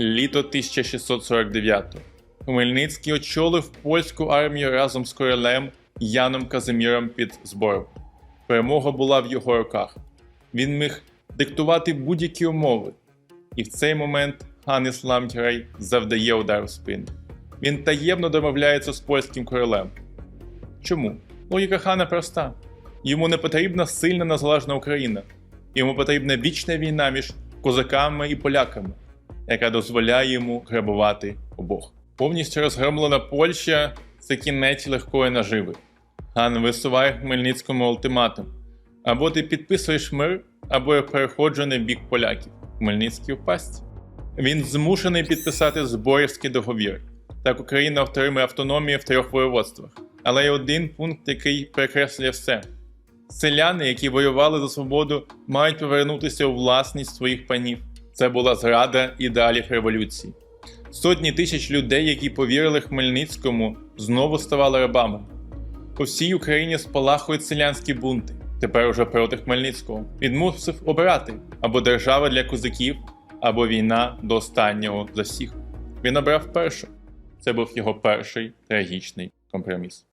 Літо 1649. Хмельницький очолив польську армію разом з королем Яном Казиміром під збором. Перемога була в його руках. Він міг диктувати будь-які умови. І в цей момент хан Іслам Тірей завдає удар в спину. Він таємно домовляється з польським королем. Чому? Логіка хана проста: йому не потрібна сильна незалежна Україна, йому потрібна вічна війна між козаками і поляками, яка дозволяє йому грабувати обох. Повністю розгромлена Польща це кінець легкої наживи. Хан висуває Хмельницькому ультиматум: або ти підписуєш мир, або я переходжу на бік поляків. Хмельницький в пастці. Він змушений підписати зборівський договір. Так Україна отримує автономію в трьох воєводствах. Але є один пункт, який перекреслює все: селяни, які воювали за свободу, мають повернутися у власність своїх панів. Це була зрада ідеалів революції. Сотні тисяч людей, які повірили Хмельницькому, знову ставали рабами. По всій Україні спалахують селянські бунти. Тепер уже проти Хмельницького. Він мусив обирати або держава для козаків, або війна до останнього за всіх. Він обрав перше. Це був його перший трагічний компроміс.